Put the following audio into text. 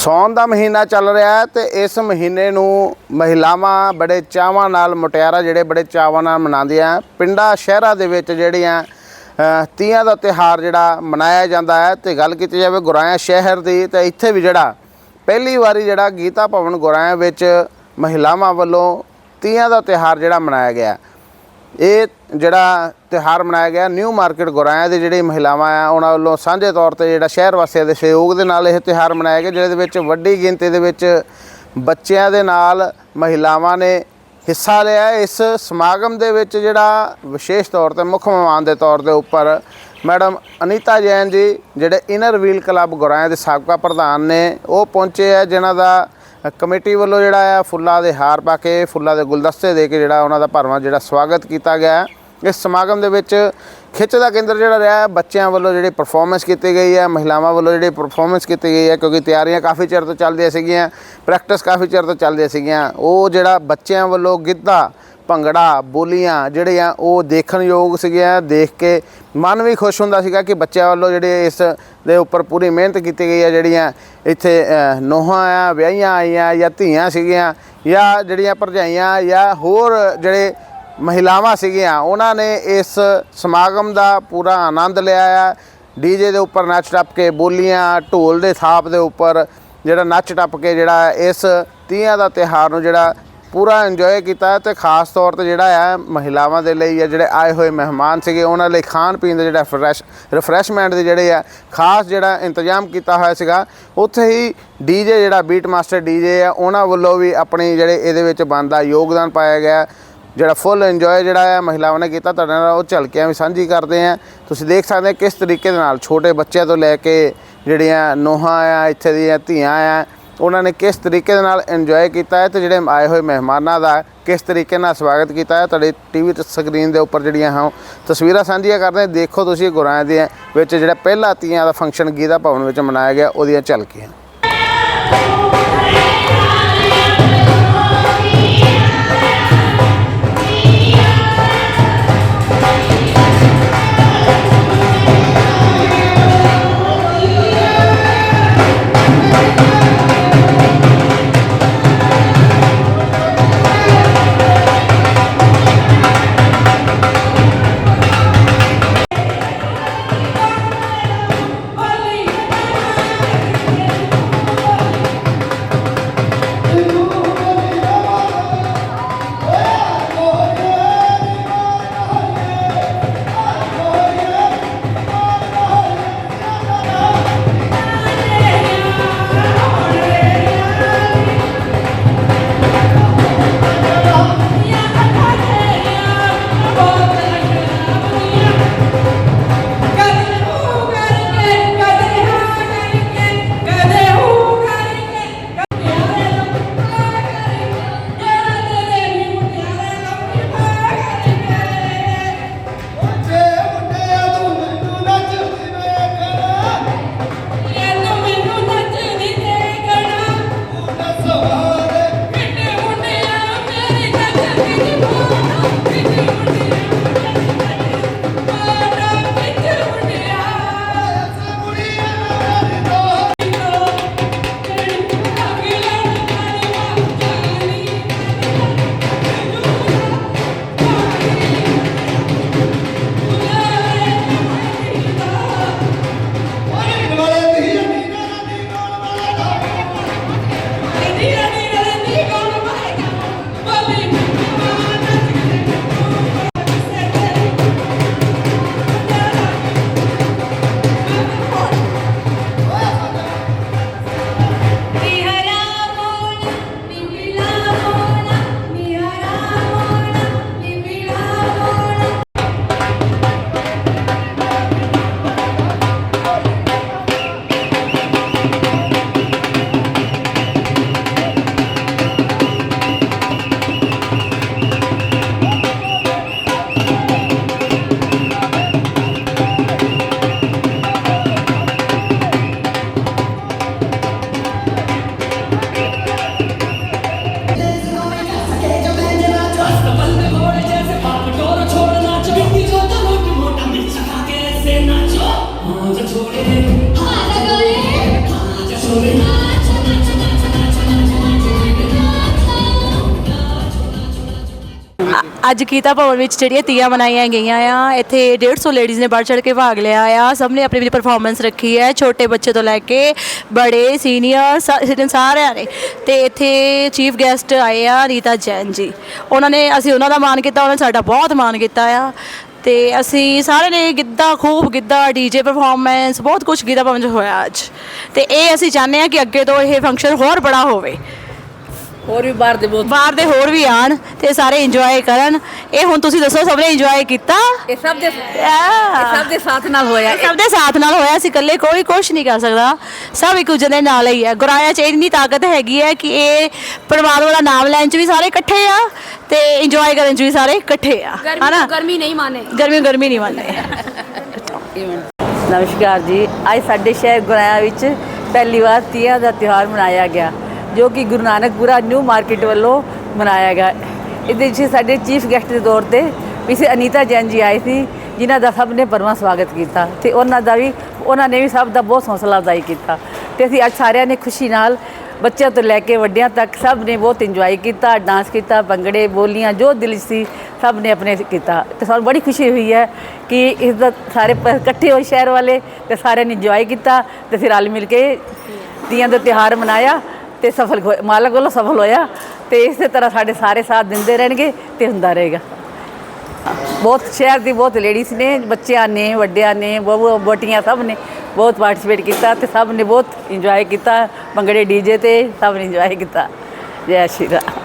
ਸੌਣ ਦਾ ਮਹੀਨਾ ਚੱਲ ਰਿਹਾ ਹੈ ਤੇ ਇਸ ਮਹੀਨੇ ਨੂੰ ਮਹਿਲਾਵਾਂ ਬੜੇ ਚਾਵਾਂ ਨਾਲ ਮੁਟਿਆਰਾਂ ਜਿਹੜੇ ਬੜੇ ਚਾਵਾਂ ਨਾਲ ਮਨਾਉਂਦੀਆਂ ਪਿੰਡਾਂ, ਸ਼ਹਿਰਾਂ ਦੇ ਵਿੱਚ ਜਿਹੜੀਆਂ ਤੀਆਂ ਦਾ ਤਿਹਾਰ ਜਿਹੜਾ ਮਨਾਇਆ ਜਾਂਦਾ ਹੈ ਤੇ ਗੱਲ ਕੀਤੀ ਜਾਵੇ ਗੁਰਾਇਆ ਸ਼ਹਿਰ ਦੀ ਤਾਂ ਇੱਥੇ ਵੀ ਜਿਹੜਾ ਪਹਿਲੀ ਵਾਰੀ ਜਿਹੜਾ ਗੀਤਾ ਭਵਨ ਗੁਰਾਇਆ ਵਿੱਚ ਮਹਿਲਾਵਾਂ ਵੱਲੋਂ ਤੀਆਂ ਦਾ ਤਿਹਾਰ ਜਿਹੜਾ ਮਨਾਇਆ ਗਿਆ ਇਹ ਜਿਹੜਾ ਤਿਉਹਾਰ ਮਨਾਇਆ ਗਿਆ ਨਿਊ ਮਾਰਕੀਟ ਗੁਰਾਇਆ ਦੇ ਜਿਹੜੇ ਮਹਿਲਾਵਾਂ ਆ, ਉਹਨਾਂ ਵੱਲੋਂ ਸਾਂਝੇ ਤੌਰ ਤੇ ਜਿਹੜਾ ਸ਼ਹਿਰ ਵਾਸੀਆਂ ਦੇ ਸਹਿਯੋਗ ਦੇ ਨਾਲ ਇਹ ਤਿਉਹਾਰ ਮਨਾਇਆ ਗਿਆ, ਜਿਹਦੇ ਵਿੱਚ ਵੱਡੀ ਗਿਣਤੀ ਦੇ ਵਿੱਚ ਬੱਚਿਆਂ ਦੇ ਨਾਲ ਮਹਿਲਾਵਾਂ ਨੇ ਹਿੱਸਾ ਲਿਆ। ਇਸ ਸਮਾਗਮ ਦੇ ਵਿੱਚ ਜਿਹੜਾ ਵਿਸ਼ੇਸ਼ ਤੌਰ ਤੇ ਮੁੱਖ ਮਹਿਮਾਨ ਦੇ ਤੌਰ ਦੇ ਉੱਪਰ ਮੈਡਮ ਅਨੀਤਾ ਜੈਨ ਜੀ, ਜਿਹੜੇ ਇਨਰ ਵੀਲ ਕਲੱਬ ਗੁਰਾਇਆ ਦੇ ਸਾਬਕਾ ਪ੍ਰਧਾਨ ਨੇ, ਉਹ ਪਹੁੰਚੇ ਆ, ਜਿਨ੍ਹਾਂ ਦਾ ਕਮੇਟੀ ਵੱਲੋਂ ਜਿਹੜਾ ਆ ਫੁੱਲਾਂ ਦੇ ਹਾਰ ਪਾ ਕੇ, ਫੁੱਲਾਂ ਦੇ ਗੁਲਦਸਤੇ ਦੇ ਕੇ ਜਿਹੜਾ ਉਹਨਾਂ ਦਾ ਭਰਵਾਂ ਜਿਹੜਾ ਸਵਾਗਤ ਕੀਤਾ ਗਿਆ ਇਸ ਸਮਾਗਮ ਦੇ ਵਿੱਚ ਖਿੱਚ ਦਾ ਕੇਂਦਰ ਜਿਹੜਾ ਰਿਹਾ ਬੱਚਿਆਂ ਵੱਲੋਂ ਜਿਹੜੀ ਪਰਫਾਰਮੈਂਸ ਕੀਤੀ ਗਈ ਹੈ, ਮਹਿਲਾਵਾਂ ਵੱਲੋਂ ਜਿਹੜੀ ਪਰਫਾਰਮੈਂਸ ਕੀਤੀ ਗਈ ਹੈ, ਕਿਉਂਕਿ ਤਿਆਰੀਆਂ ਕਾਫੀ ਚਿਰ ਤੋਂ ਚੱਲਦੀਆਂ ਸੀਗੀਆਂ ਪ੍ਰੈਕਟਿਸ ਕਾਫੀ ਚਿਰ ਤੋਂ ਚੱਲਦੀਆਂ ਸੀਗੀਆਂ, ਉਹ ਜਿਹੜਾ ਬੱਚਿਆਂ ਵੱਲੋਂ ਗਿੱਧਾ ਭੰਗੜਾ, ਬੋਲੀਆਂ ਜਿਹੜੀਆਂ ਉਹ ਦੇਖਣਯੋਗ ਸੀਗੀਆਂ ਦੇਖ ਕੇ ਮਨ ਵੀ ਖੁਸ਼ ਹੁੰਦਾ ਸੀਗਾ ਕਿ ਬੱਚਿਆਂ ਵੱਲੋਂ ਜਿਹੜੇ ਇਸ ਦੇ ਉੱਪਰ ਪੂਰੀ ਮਿਹਨਤ ਕੀਤੀ ਗਈ ਆ, ਜਿਹੜੀਆਂ ਇੱਥੇ ਨੋਹਾਂ ਆ, ਵਿਆਹੀਆਂ ਆਈਆਂ, ਜਾਂ ਧੀਆਂ ਸੀਗੀਆਂ, ਜਾਂ ਜਿਹੜੀਆਂ ਭਰਜਾਈਆਂ ਜਾਂ ਹੋਰ ਜਿਹੜੇ ਮਹਿਲਾਵਾਂ ਸੀਗੀਆਂ, ਉਹਨਾਂ ਨੇ ਇਸ ਸਮਾਗਮ ਦਾ ਪੂਰਾ ਆਨੰਦ ਲਿਆ ਆ। ਡੀਜੇ ਦੇ ਉੱਪਰ ਨੱਚ ਟੱਪ ਕੇ ਬੋਲੀਆਂ, ਢੋਲ ਦੇ ਥਾਪ ਦੇ ਉੱਪਰ ਜਿਹੜਾ ਨੱਚ ਟੱਪ ਕੇ ਜਿਹੜਾ ਇਸ ਤੀਆਂ ਦਾ ਤਿਹਾਰ ਨੂੰ ਜਿਹੜਾ ਪੂਰਾ ਇੰਜੋਏ ਕੀਤਾ ਤੇ ਖਾਸ ਤੌਰ ਤੇ ਜਿਹੜਾ ਆ ਮਹਿਲਾਵਾਂ ਦੇ ਲਈ ਜਾਂ ਜਿਹੜੇ ਆਏ ਹੋਏ ਮਹਿਮਾਨ ਸੀਗੇ, ਉਹਨਾਂ ਲਈ ਖਾਣ ਪੀਣ ਦਾ ਜਿਹੜਾ ਫਰੈਸ਼ ਰਿਫਰੈਸ਼ਮੈਂਟ ਦੇ ਜਿਹੜੇ ਆ, ਖਾਸ ਜਿਹੜਾ ਇੰਤਜ਼ਾਮ ਕੀਤਾ ਹੋਇਆ ਸੀਗਾ, ਉੱਥੇ ਹੀ ਡੀਜੇ ਜਿਹੜਾ ਬੀਟ ਮਾਸਟਰ ਡੀਜੇ ਆ, ਉਹਨਾਂ ਵੱਲੋਂ ਵੀ ਆਪਣੀ ਜਿਹੜੇ ਇਹਦੇ ਵਿੱਚ ਬਣਦਾ ਯੋਗਦਾਨ ਪਾਇਆ ਗਿਆ। ਜਿਹੜਾ ਫੁੱਲ ਇੰਜੋਏ ਜਿਹੜਾ ਆ ਮਹਿਲਾਵਾਂ ਨੇ ਕੀਤਾ, ਤੁਹਾਡੇ ਨਾਲ ਉਹ ਝਲਕੀਆਂ ਵੀ ਸਾਂਝੀ ਕਰਦੇ ਆ ਤੁਸੀਂ ਦੇਖ ਸਕਦੇ ਕਿਸ ਤਰੀਕੇ ਦੇ ਨਾਲ ਛੋਟੇ ਬੱਚਿਆਂ ਤੋਂ ਲੈ ਕੇ ਜਿਹੜੀਆਂ ਨੋਹਾਂ ਆ, ਇੱਥੇ ਦੀਆਂ ਧੀਆਂ ਆ ਉਹਨਾਂ ਨੇ ਕਿਸ ਤਰੀਕੇ ਦੇ ਨਾਲ ਇੰਜੋਏ ਕੀਤਾ ਹੈ ਤੇ ਜਿਹੜੇ ਆਏ ਹੋਏ ਮਹਿਮਾਨਾਂ ਦਾ ਕਿਸ ਤਰੀਕੇ ਨਾਲ ਸਵਾਗਤ ਕੀਤਾ ਹੈ, ਤੁਹਾਡੇ ਟੀਵੀ ਤੇ ਸਕਰੀਨ ਦੇ ਉੱਪਰ ਜਿਹੜੀਆਂ ਹਾਂ ਤਸਵੀਰਾਂ ਸਾਂਝੀਆਂ ਕਰਦੇ ਦੇਖੋ ਤੁਸੀਂ ਗੁਰਾਂ ਦੇ ਵਿੱਚ ਜਿਹੜਾ ਪਹਿਲਾ ਤੀਆਂ ਦਾ ਫੰਕਸ਼ਨ ਗੀਤਾ ਭਵਨ ਵਿੱਚ ਮਨਾਇਆ ਗਿਆ, ਉਹਦੀਆਂ ਝਲਕੀਆਂ। ਅੱਜ ਕੀਤਾ ਭਵਨ ਵਿੱਚ ਜਿਹੜੀਆਂ ਤੀਆਂ ਮਨਾਈਆਂ ਗਈਆਂ ਆ, ਇੱਥੇ 150 ਲੇਡੀਜ਼ ਨੇ ਬੜ ਚੜ ਕੇ ਭਾਗ ਲਿਆ ਆ। ਸਭ ਨੇ ਆਪਣੀ ਵੀ ਪਰਫਾਰਮੈਂਸ ਰੱਖੀ ਹੈ, ਛੋਟੇ ਬੱਚੇ ਤੋਂ ਲੈ ਕੇ ਬੜੇ ਸੀਨੀਅਰ ਸਾਰਿਆਂ ਨੇ। ਤੇ ਇੱਥੇ ਚੀਫ ਗੈਸਟ ਆਏ ਆ ਰੀਤਾ ਜੈਨ ਜੀ। ਉਹਨਾਂ ਨੇ, ਅਸੀਂ ਉਹਨਾਂ ਦਾ ਮਾਣ ਕੀਤਾ, ਉਹਨਾਂ ਨੇ ਸਾਡਾ ਬਹੁਤ ਮਾਣ ਕੀਤਾ ਆ। ਤੇ ਅਸੀਂ ਸਾਰੇ ਨੇ ਗਿੱਧਾ, ਖੂਬ ਗਿੱਧਾ ਡੀਜੇ ਪਰਫਾਰਮੈਂਸ ਬਹੁਤ ਕੁਝ ਗਿੱਧਾ ਭਵਨ 'ਚ ਹੋਇਆ ਅੱਜ। ਤੇ ਇਹ ਅਸੀਂ ਚਾਹੁੰਦੇ ਹਾਂ ਕਿ ਅੱਗੇ ਤੋਂ ਇਹ ਫੰਕਸ਼ਨ ਹੋਰ ਬੜਾ ਹੋਵੇ। ਹੋਰ ਵੀ ਬਾਹਰ ਦੇ ਬਹੁਤ ਬਾਹਰ ਦੇ ਹੋਰ ਵੀ ਆਣ ਤੇ ਸਾਰੇ ਇੰਜੋਏ ਕਰਨ। ਇਹ ਹੁਣ ਤੁਸੀਂ ਦੱਸੋ ਸਭ ਨੇ ਇੰਜੋਏ ਕੀਤਾ? ਇਹ ਸਭ ਦੇ ਸਭ ਦੇ ਸਾਥ ਨਾਲ ਹੋਇਆ। ਸਭ ਦੇ ਸਾਥ ਨਾਲ ਹੋਇਆ ਸੀ ਇਕੱਲੇ ਕੋਈ ਕੁਝ ਨਹੀਂ ਕਰ ਸਕਦਾ। ਸਭ ਇੱਕ ਦੂਜੇ ਨਾਲ ਹੀ ਹੈ ਗੁਰਾਇਆ 'ਚ ਇੰਨੀ ਤਾਕਤ ਹੈਗੀ ਹੈ ਕਿ ਇਹ ਪਰਮਾਤਮਾ ਦਾ ਨਾਮ ਲੈਣ 'ਚ ਵੀ ਸਾਰੇ ਇਕੱਠੇ ਆ ਤੇ ਇੰਜੋਏ ਕਰਨ 'ਚ ਵੀ ਸਾਰੇ ਇਕੱਠੇ ਆ। ਹਨਾ? ਗਰਮੀ ਨਹੀਂ ਮਾਨੇ। ਗਰਮੀ ਗਰਮੀ ਨਹੀਂ ਮਾਨੇ। ਨਮਸਕਾਰ ਜੀ। ਅੱਜ ਸਾਡੇ ਸ਼ਹਿਰ ਗੁਰਾਇਆ ਵਿੱਚ ਪਹਿਲੀ ਵਾਰ ਤੀਆਂ ਦਾ ਤਿਉਹਾਰ ਮਨਾਇਆ ਗਿਆ। ਜੋ ਕਿ ਗੁਰੂ ਨਾਨਕਪੁਰਾ ਨਿਊ ਮਾਰਕੀਟ ਵੱਲੋਂ ਮਨਾਇਆ ਗਿਆ। ਇਹਦੇ ਵਿੱਚ ਸਾਡੇ ਚੀਫ ਗੈਸਟ ਦੇ ਤੌਰ ਤੇ ਵਿਸੇ ਅਨੀਤਾ ਜੈਨ ਜੀ ਆਏ ਸੀ, ਜਿਨ੍ਹਾਂ ਦਾ ਸਭ ਨੇ ਪਰਮਾ ਸਵਾਗਤ ਕੀਤਾ ਤੇ ਉਹਨਾਂ ਦਾ ਵੀ, ਉਹਨਾਂ ਨੇ ਵੀ ਸਭ ਦਾ ਬਹੁਤ ਹੌਸਲਾ ਅਫਜ਼ਾਈ ਕੀਤਾ ਤੇ ਅਸੀਂ ਅੱਜ ਸਾਰਿਆਂ ਨੇ ਖੁਸ਼ੀ ਨਾਲ ਬੱਚਿਆਂ ਤੋਂ ਲੈ ਕੇ ਵੱਡਿਆਂ ਤੱਕ ਸਭ ਨੇ ਬਹੁਤ ਇੰਜੋਏ ਕੀਤਾ ਡਾਂਸ ਕੀਤਾ, ਭੰਗੜੇ, ਬੋਲੀਆਂ, ਜੋ ਦਿਲ 'ਚ ਸੀ ਸਭ ਨੇ ਆਪਣੇ ਕੀਤਾ। ਤੇ ਸਾਨੂੰ ਬੜੀ ਖੁਸ਼ੀ ਹੋਈ ਹੈ ਕਿ ਇਸ ਦਾ ਸਾਰੇ ਪ- ਇਕੱਠੇ ਹੋਏ ਸ਼ਹਿਰ ਵਾਲੇ ਤੇ ਸਾਰਿਆਂ ਨੇ ਇੰਜੋਏ ਕੀਤਾ ਤੇ ਫਿਰ ਰਲ ਮਿਲ ਕੇ ਤੀਆਂ ਦਾ ਤਿਉਹਾਰ ਮਨਾਇਆ। ਤੇ ਸਫਲ ਹੋਏ ਮਾਲਕ ਵੱਲੋਂ ਸਫਲ ਹੋਇਆ ਤੇ ਇਸੇ ਤਰ੍ਹਾਂ ਸਾਡੇ ਸਾਰੇ ਸਾਥ ਦਿੰਦੇ ਰਹਿਣਗੇ ਤੇ ਹੁੰਦਾ ਰਹੇਗਾ। ਬਹੁਤ ਸ਼ਹਿਰ ਦੀ ਬਹੁਤ ਲੇਡੀਜ਼ ਨੇ, ਬੱਚਿਆਂ ਨੇ, ਵੱਡਿਆਂ ਨੇ, ਬਹੁ ਬੋਟੀਆਂ ਸਭ ਨੇ ਬਹੁਤ ਪਾਰਟਿਸਿਪੇਟ ਕੀਤਾ ਤੇ ਸਭ ਨੇ ਬਹੁਤ ਇੰਜੋਏ ਕੀਤਾ। ਭੰਗੜੇ ਡੀਜੇ ਤੇ ਸਭ ਨੇ ਇੰਜੋਏ ਕੀਤਾ। ਜੈ ਸ਼੍ਰੀ ਰਾਮ।